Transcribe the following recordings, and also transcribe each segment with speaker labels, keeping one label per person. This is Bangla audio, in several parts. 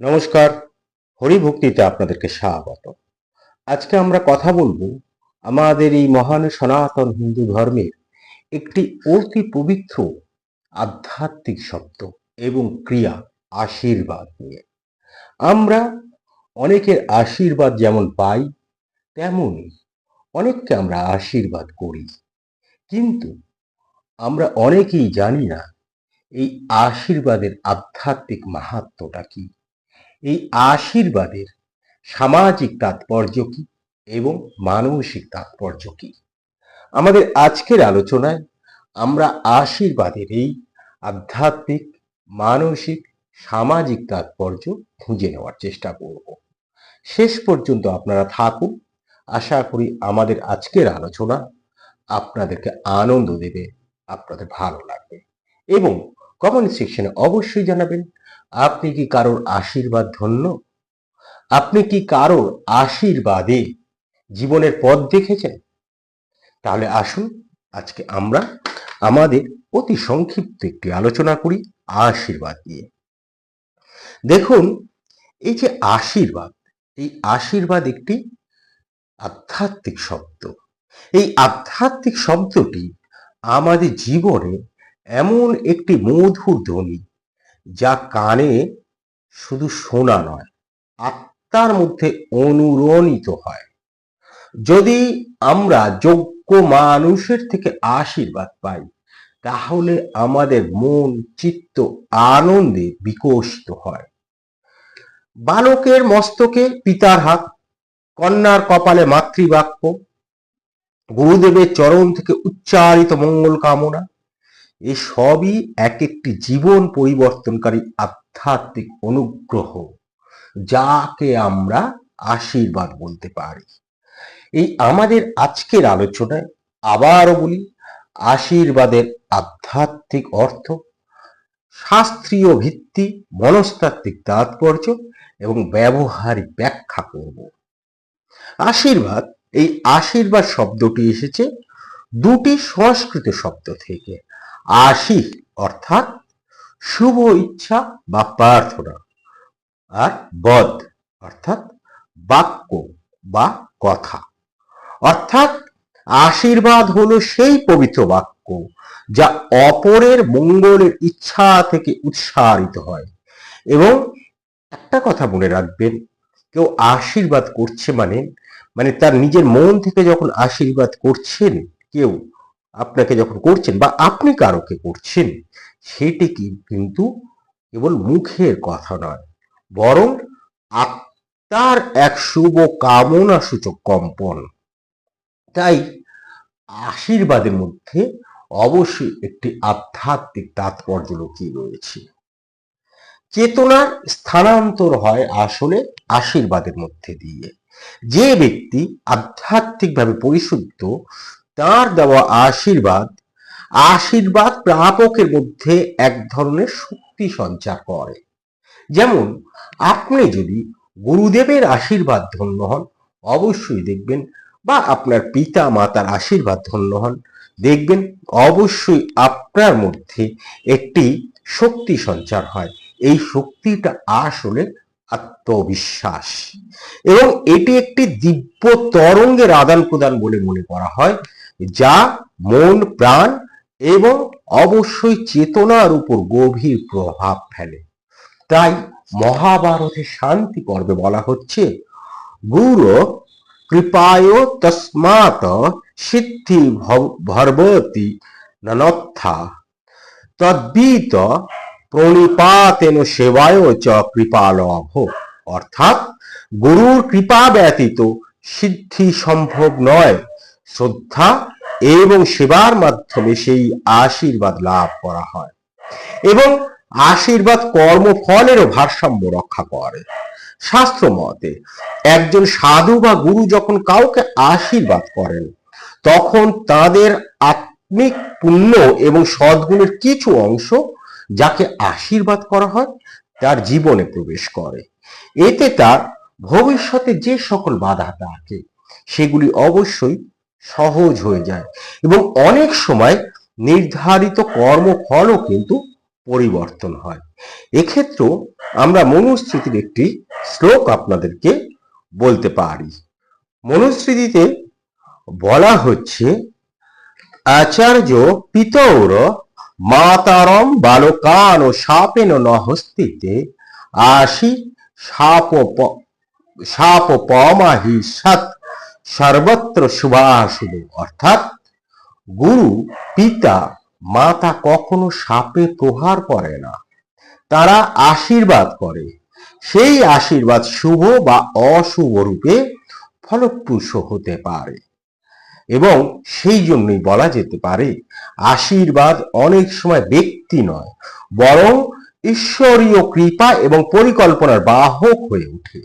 Speaker 1: নমস্কার, হরিভক্তিতে আপনাদেরকে স্বাগত। আজকে আমরা কথা বলব আমাদের এই মহান সনাতন হিন্দু ধর্মের একটি অতি পবিত্র আধ্যাত্মিক শব্দ এবং ক্রিয়া, আশীর্বাদ নিয়ে। আমরা অনেকের আশীর্বাদ যেমন পাই তেমনই অনেককে আমরা আশীর্বাদ করি। কিন্তু আমরা অনেকেই জানি না এই আশীর্বাদের আধ্যাত্মিক মাহাত্ম্যটা কি। এই আশীর্বাদের সামাজিক তাৎপর্য কি এবং মানসিক তাৎপর্য কি? আমাদের আজকের আলোচনায় আমরা আশীর্বাদের এই আধ্যাত্মিক, মানসিক, সামাজিক তাৎপর্য খুঁজে নেওয়ার চেষ্টা করব। শেষ পর্যন্ত আপনারা থাকুন। আশা করি আমাদের আজকের আলোচনা আপনাদেরকে আনন্দ দেবে, আপনাদের ভালো লাগবে এবং কমেন্ট সেকশনে অবশ্যই জানাবেন। আপনি কি কারোর আশীর্বাদ ধন্য? আপনি কি কারোর আশীর্বাদে? জীবনের পথ দেখেছেন? তাহলে আসুন, আজকে আমরা আমাদের অতি সংক্ষিপ্ত একটি আলোচনা করি আশীর্বাদ নিয়ে। দেখুন, এই যে আশীর্বাদ, এই আশীর্বাদ একটি আধ্যাত্মিক শব্দ। এই আধ্যাত্মিক শব্দটি আমাদের জীবনে এমন একটি মধুর ধ্বনি যা কানে শুধু শোনা নয়, আত্মার মধ্যে অনুরণিত হয়। যদি আমরা যোগ্য মানুষের থেকে আশীর্বাদ পাই, তাহলে আমাদের মন, চিত্ত, আনন্দে বিকশিত হয়। বালকের মস্তকে পিতার হাত, কন্যার কপালে মাতৃবাক্য, গুরুদেবের চরণ থেকে উচ্চারিত মঙ্গল কামনা এ সবই এক একটি জীবন পরিবর্তনকারী আধ্যাত্মিক অনুগ্রহ, যাকে আমরা আশীর্বাদ বলতে পারি। এই আমাদের আজকের আলোচনায় আবারও বলি, আশীর্বাদের আধ্যাত্মিক অর্থ, শাস্ত্রীয় ভিত্তি, মনস্তাত্ত্বিক তাৎপর্য এবং ব্যবহারিক ব্যাখ্যা করব। আশীর্বাদ, এই আশীর্বাদ শব্দটি এসেছে দুটি সংস্কৃত শব্দ থেকে। আশি অর্থাৎ শুভ ইচ্ছা বা প্রার্থনা আর বদ, অর্থাৎ বাক্য বা কথা। অর্থাৎ আশীর্বাদ হলো সেই পবিত্র বাক্য যা অপরের মঙ্গলের ইচ্ছা থেকে উৎসাহিত হয়। এবং একটা কথা মনে রাখবেন, কেউ আশীর্বাদ করছে মানে মানে তার নিজের মন থেকে যখন আশীর্বাদ করছেন কেউ আপনাকে যখন করছেন বা আপনি কারোকে করছেন, সেটি কিন্তু কেবল মুখের কথা নয়, বরং আত্মার এক শুভ কামনা সূচক কম্পন। তাই আশীর্বাদের মধ্যে অবশ্যই একটি আধ্যাত্মিক তাৎপর্য লুকিয়ে রয়েছে। চেতনার স্থানান্তর হয় আসলে আশীর্বাদের মধ্যে দিয়ে। যে ব্যক্তি আধ্যাত্মিকভাবে পরিশুদ্ধ তার দেওয়া আশীর্বাদ আশীর্বাদ প্রাপকের মধ্যে এক ধরনের শক্তি সঞ্চার করে। যেমন, আপনি যদি গুরুদেবের আশীর্বাদ ধন্য হন, অবশ্যই দেখবেন বা আপনার পিতা মাতার আশীর্বাদ ধন্য হন, দেখবেন অবশ্যই আপনার মধ্যে একটি শক্তি সঞ্চার হয়। এই শক্তিটা আসলে আত্মবিশ্বাস। এবং এটি একটি দিব্য তরঙ্গের আদান প্রদান বলে মনে করা হয়। যা মন, প্রাণ এবং অবশ্যই চেতনার উপর গভীর প্রভাব ফেলে। তাই মহাভারতের শান্তি পর্বে বলা হচ্ছে, গুরু কৃপায় তস্মাত সিদ্ধি ভর্বতি ননত্থা তদ্বিত প্রণিপাতেন সেবায় চ কৃপালভ। অর্থাৎ, গুরুর কৃপা ব্যতীত সিদ্ধি সম্ভব নয়। শ্রদ্ধা এবং সেবার মাধ্যমে সেই আশীর্বাদ লাভ করা হয়। এবং আশীর্বাদ কর্মফলেরও ভারসাম্য রক্ষা করে। শাস্ত্র মতে, একজন সাধু বা গুরু যখন কাউকে আশীর্বাদ করেন, তখন তাদের আত্মিক পুণ্য এবং সদ্গুণের কিছু অংশ যাকে আশীর্বাদ করা হয়, তার জীবনে প্রবেশ করে। এতে তার ভবিষ্যতে যে সকল বাধা থাকে, সেগুলি অবশ্যই সহজ হয়ে যায়। এবং অনেক সময় নির্ধারিত কর্মফলও কিন্তু পরিবর্তন হয়। এক্ষেত্রেও আমরা মনুস্মৃতির একটি শ্লোক আপনাদেরকে বলতে পারি। মনুস্মৃতিতে বলা হচ্ছে, আচার্য পিতৌর মাতারম বালকান ও সাপেন ন হস্তিতে আশি সাপ সাপ পমাহি সৎ সর্বত্র শুভাশুভ অর্থাৎ গুরু, পিতা, মাতা কখনো সাপে প্রহার করে না। তারা আশীর্বাদ করে। সেই আশীর্বাদ শুভ বা অশুভ রূপে ফলপ্রসূ হতে পারে। এবং সেই জন্যই বলা যেতে পারে, আশীর্বাদ অনেক সময় ব্যক্তি নয়, বরং ঈশ্বরীয় কৃপা এবং পরিকল্পনার বাহক হয়ে ওঠে।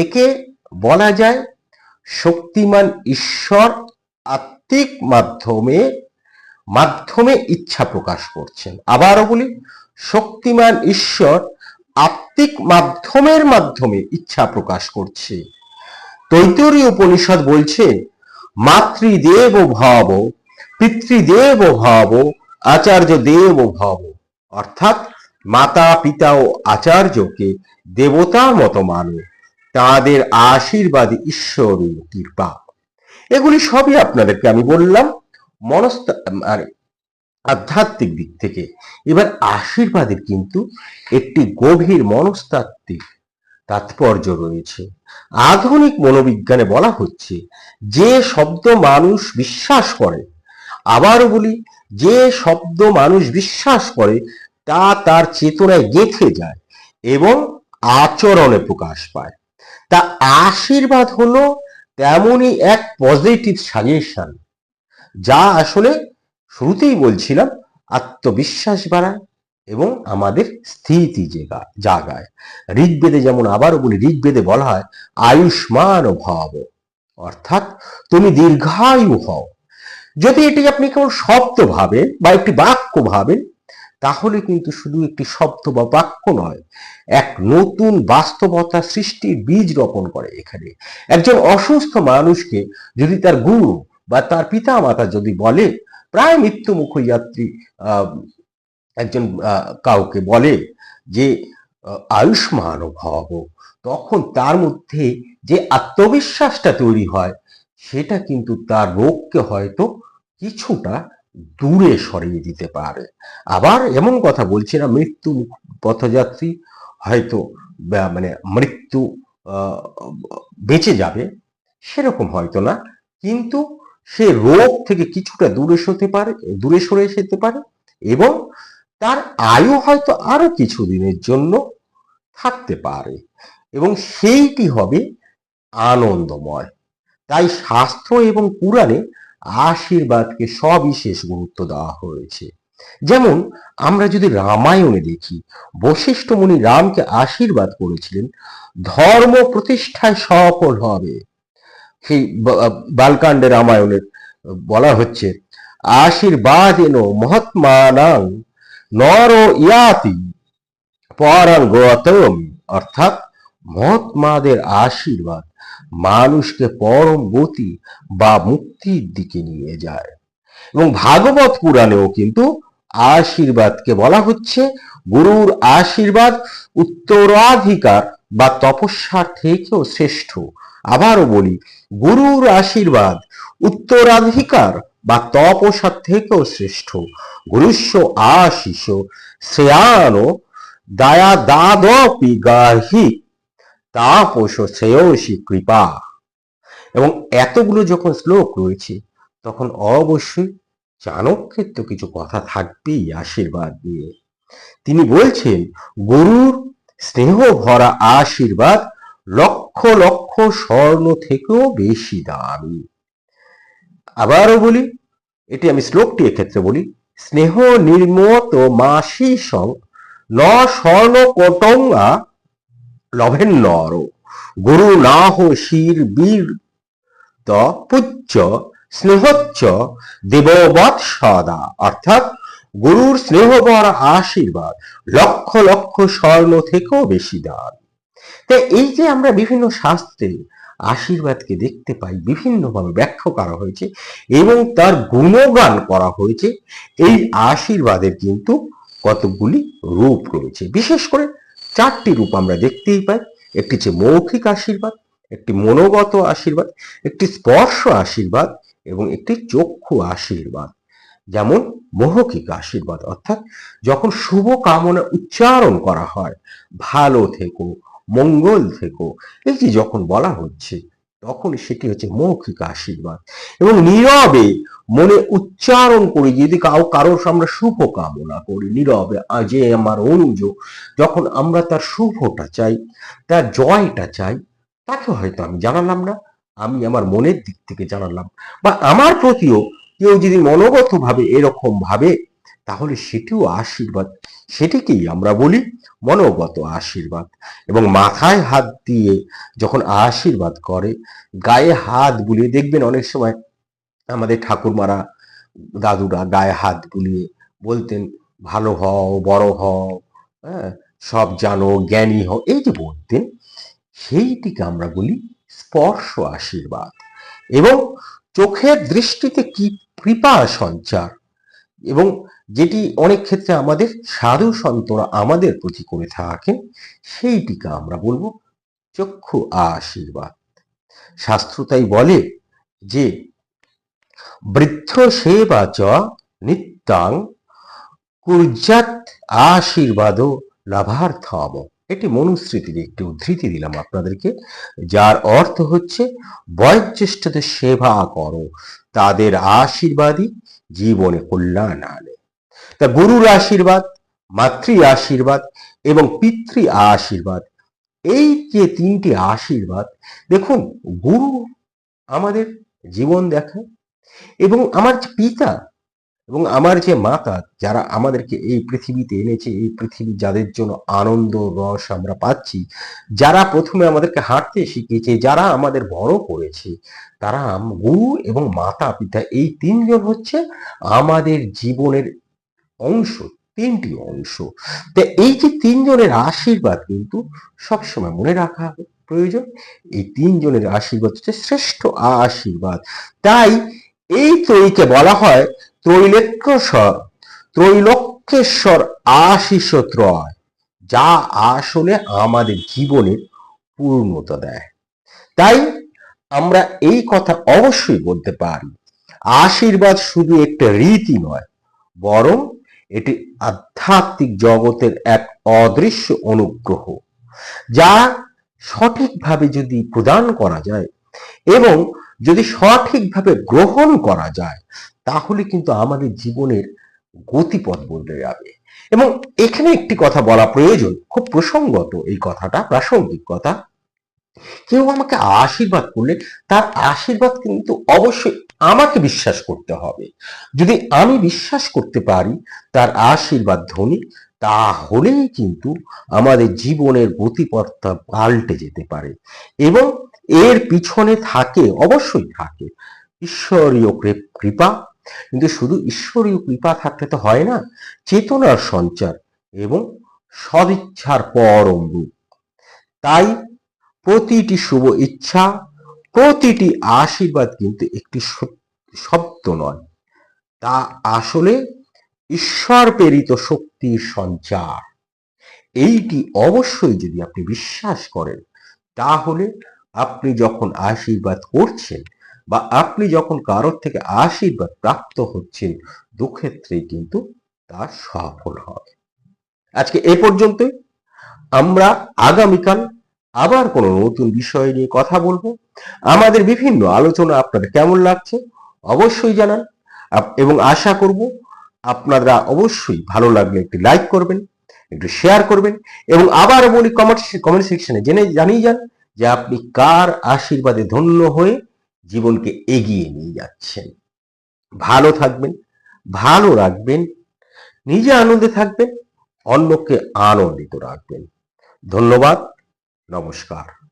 Speaker 1: একে বলা যায় শক্তিমান ঈশ্বর আত্মিক মাধ্যমে মাধ্যমে ইচ্ছা প্রকাশ করছেন। আবারও বলি, শক্তিমান ঈশ্বর আত্মিক মাধ্যমের মাধ্যমে ইচ্ছা প্রকাশ করছে। তৈতরী উপনিষদ বলছে, মাতৃদেব ভব, পিতৃদেব ভব, আচার্য দেব ভব। অর্থাৎ মাতা, পিতা ও আচার্যকে দেবতার মতো মানে। তাদের আশীর্বাদ ঈশ্বরীয় কৃপা এগুলি সবই আপনাদেরকে আমি বললাম মনস্ত আর আধ্যাত্মিক দিক থেকে। এবার আশীর্বাদের কিন্তু একটি গভীর মনস্তাত্ত্বিক তাৎপর্য রয়েছে। আধুনিক মনোবিজ্ঞানে বলা হচ্ছে, যে শব্দ মানুষ বিশ্বাস করে, আবারও বলি, যে শব্দ মানুষ বিশ্বাস করে, তা তার চেতনায় গেঁথে যায় এবং আচরণে প্রকাশ পায়। তা আশীর্বাদ হলো তেমনই এক পজিটিভ সাজেশন যা আসলে শুরুতেই বলছিলাম আত্মবিশ্বাস বাড়ায় এবং আমাদের স্থিতি জেগা- জাগায়। ঋগ্বেদে যেমন আবারও বলি, ঋগ্বেদে বলা হয়, আয়ুষ্মান ভব। অর্থাৎ তুমি দীর্ঘায়ু হও। যদি এটি আপনি কেবল শব্দ ভাবেন বা একটি বাক্য ভাবেন তাহলে কিন্তু শুধু একটি শব্দ বা বাক্য নয়, এক নতুন বাস্তবতা সৃষ্টির বীজ রোপণ করে এখানে। একজন অসুস্থ মানুষকে যদি তার গুরু বা তার পিতা মাতা যদি বলে, প্রায় মৃত্যুমুখ যাত্রী একজন কাউকে বলে যে আয়ুষ্মান ভব, তখন তার মধ্যে যে আত্মবিশ্বাসটা তৈরি হয়, সেটা কিন্তু তার রোগকে হয়তো কিছুটা দূরে সরিয়ে দিতে পারে। আবার এমন কথা বলছি না, মৃত্যু পথযাত্রী হয়তো মানে মৃত্যু বেঁচে যাবে, সেরকম হয়তো না। কিন্তু সে রোগ থেকে কিছুটা দূরে সরতে পারে, দূরে সরে যেতে পারে এবং তার আয়ু হয়তো আরও কিছুদিনের জন্য থাকতে পারে এবং সেইটি হবে আনন্দময়। তাই শাস্ত্র এবং পুরাণে আশীর্বাদকে সবিশেষ গুরুত্ব দেওয়া হয়েছে। যেমন, আমরা যদি রামায়ণে দেখি, বশিষ্ঠ মুনি রামকে আশীর্বাদ করেছিলেন, ধর্ম প্রতিষ্ঠায় সফল হবে। সেই বালকাণ্ডে রামায়ণের বলা হচ্ছে আশীর্বাদ এনো মহাত্মানাং নর ইয়াতি পরাং গতম অর্থাৎ মহাত্মাদের আশীর্বাদ। মানুষকে পরম গতি বা মুক্তির দিকে নিয়ে যায়। এবং ভাগবত পুরাণেও কিন্তু আশীর্বাদকে বলা হচ্ছে, গুরুর আশীর্বাদ উত্তরাধিকার বা তপস্যার থেকেও শ্রেষ্ঠ। আবারও বলি, গুরুর আশীর্বাদ উত্তরাধিকার বা তপস্যার থেকেও শ্রেষ্ঠ। গুরুস্ব আশিস শ্রেয়ানো দায়া দাদপি গাহি তাপস শ্রেয়সী কৃপা। এবং এতগুলো যখন শ্লোক রয়েছে, তখন অবশ্যই চাণক্যের তো কিছু কথা থাকবেই আশীর্বাদ নিয়ে। তিনি বলছেন, গরুর স্নেহ ভরা আশীর্বাদ লক্ষ লক্ষ স্বর্ণ থেকেও বেশি দামি। আবারও বলি, এটি আমি শ্লোকটি এক্ষেত্রে বলি, স্নেহ নির্মত মাসি সং ন স্বর্ণ কটঙ্গা লভেন নর গুরু নাহ শির বীর ত পুচ্চ স্নেহচ্চ দেববৎ সদা অর্থাৎ গুরুর স্নেহবর আশীর্বাদ, লক্ষ লক্ষ স্বর্ণ থেকেও বেশি দান। তাই এই যে আমরা বিভিন্ন শাস্ত্রে আশীর্বাদকে দেখতে পাই, বিভিন্নভাবে ব্যাখ্যা করা হয়েছে এবং তার গুণগান করা হয়েছে, এই আশীর্বাদের কিন্তু কতগুলি রূপ রয়েছে। বিশেষ করে চারটি রূপ আমরা দেখতেই পাই। একটি হচ্ছে মৌখিক আশীর্বাদ, একটি মনোগত আশীর্বাদ, একটি স্পর্শ আশীর্বাদ এবং একটি চক্ষু আশীর্বাদ। যেমন মৌখিক আশীর্বাদ, অর্থাৎ যখন শুভ কামনা উচ্চারণ করা হয়, ভালো থেকো, মঙ্গল থেকো যে যখন বলা হচ্ছে তখন সেটি হচ্ছে মৌখিক আশীর্বাদ। এবং নীরবে মনে উচ্চারণ করি, যদি কাউ কারোর আমরা শুভ কামনা করি, নীরবে যে আমার অনুজ, যখন আমরা তার শুভটা চাই, তার জয়টা চাই, তাকে হয়তো আমি জানালাম না, আমি আমার মনের দিক থেকে জানালাম। বা আমার প্রতিও কেউ যদি মনোগত ভাবে এরকম ভাবে তাহলে সেটিও আশীর্বাদ। সেটিকেই আমরা বলি মনোগত আশীর্বাদ এবং মাথায় হাত দিয়ে যখন আশীর্বাদ করে, গায়ে হাত বুলিয়ে, দেখবেন অনেক সময় আমাদের ঠাকুরমারা দাদুরা গায়ে হাত বুলিয়ে বলতেন, ভালো হও, বড় হও হ্যাঁ সব জানো, জ্ঞানী হও। এই যে বলতেন, সেইটিকে আমরা বলি স্পর্শ আশীর্বাদ। এবং চোখের দৃষ্টিতে কি কৃপা সঞ্চার এবং যেটি অনেক ক্ষেত্রে আমাদের সাধু সন্তরা আমাদের প্রতি করে থাকেন সেইটিকে আমরা বলব চক্ষু আশীর্বাদ। শাস্ত্র তাই বলে যে, বৃদ্ধ সেবা চ নিত্যাং কুর্জাত আশীর্বাদ লাভার্থম। এটি মনুস্মৃতির একটি উদ্ধৃতি দিলাম আপনাদেরকে, যার অর্থ হচ্ছে বয়োজ্যেষ্ঠদের সেবা করো, তাদের আশীর্বাদই জীবনে কল্যাণ আনে। তা গুরুর আশীর্বাদ, মাতৃ আশীর্বাদ এবং পিতৃ আশীর্বাদ। এই যে তিনটি আশীর্বাদ, দেখুন, গুরু আমাদের জীবন দেখায় এবং আমার যে পিতা এবং আমার যে মাতা, যারা আমাদেরকে এই পৃথিবীতে এনেছে, এই পৃথিবী যাদের জন্য আনন্দ, রস আমরা পাচ্ছি, যারা প্রথমে আমাদেরকে হাঁটতে শিখিয়েছে, যারা আমাদের বড় করেছে, তারা গুরু এবং মাতা পিতা এই তিনজন হচ্ছে আমাদের জীবনের অংশ, তিনটি অংশ। তো এই যে তিনজনের আশীর্বাদ কিন্তু সবসময় মনে রাখা প্রয়োজন। এই তিনজনের আশীর্বাদ হচ্ছে শ্রেষ্ঠ আশীর্বাদ। তাই এই ত্রয়ীকে বলা হয় ত্রৈলেক্যস্বর ত্রৈলক্যেশ্বর আশিস ত্রয় যা আসলে আমাদের জীবনের পূর্ণতা দেয়। তাই আমরা এই কথা অবশ্যই বলতে পারি, আশীর্বাদ শুধু একটা রীতি নয়, বরং এটি আধ্যাত্মিক জগতের এক অদৃশ্য অনুগ্রহ, যা সঠিকভাবে যদি প্রদান করা যায় এবং যদি সঠিকভাবে গ্রহণ করা যায়, তাহলে কিন্তু আমাদের জীবনের গতিপথ বদলে যাবে। এবং এখানে একটি কথা বলা প্রয়োজন, খুব প্রসঙ্গত এই কথাটা, প্রাসঙ্গিক কথা। কেউ আমাকে আশীর্বাদ করলে তার আশীর্বাদ কিন্তু অবশ্যই আমাকে বিশ্বাস করতে হবে। যদি আমি বিশ্বাস করতে পারি তার আশীর্বাদ ধনী, তাহলেই কিন্তু আমাদের জীবনের গতিপথটা পাল্টে যেতে পারে এবং এর পিছনে থাকে, অবশ্যই থাকে ঈশ্বরীয় কৃপা কিন্তু শুধু ঈশ্বরীয় কৃপা থাকলে তো হয় না, চেতনার সঞ্চার এবং সদিচ্ছার পরম রূপ। তাই প্রতিটি শুভ ইচ্ছা, প্রতিটি আশীর্বাদ কিন্তু একটি শব্দ নয়। তা আসলে ঈশ্বর প্রেরিত শক্তির সঞ্চার। এইটি অবশ্যই যদি আপনি বিশ্বাস করেন, তাহলে আপনি যখন আশীর্বাদ করছেন বা আপনি যখন কারোর থেকে আশীর্বাদ প্রাপ্ত হচ্ছেন, দুক্ষেত্রেই কিন্তু তা সফল হবে। আজকে এ পর্যন্তই। আমরা আগামীকাল আবার কোনো নতুন বিষয় নিয়ে কথা বলব? আমাদের বিভিন্ন আলোচনা আপনাদের কেমন লাগছে অবশ্যই জানান। এবং আশা করব আপনারা অবশ্যই ভালো লাগলে একটি লাইক করবেন, একটু শেয়ার করবেন এবং আবার বলি কমেন্ট কমেন্ট সেকশনে জেনে জানিয়ে যান যে আপনি কার আশীর্বাদে ধন্য হয়ে জীবনকে এগিয়ে নিয়ে যাচ্ছেন। ভালো থাকবেন, ভালো রাখবেন, নিজে আনন্দে থাকবেন, অন্যকে আনন্দিত রাখবেন। ধন্যবাদ। নমস্কার।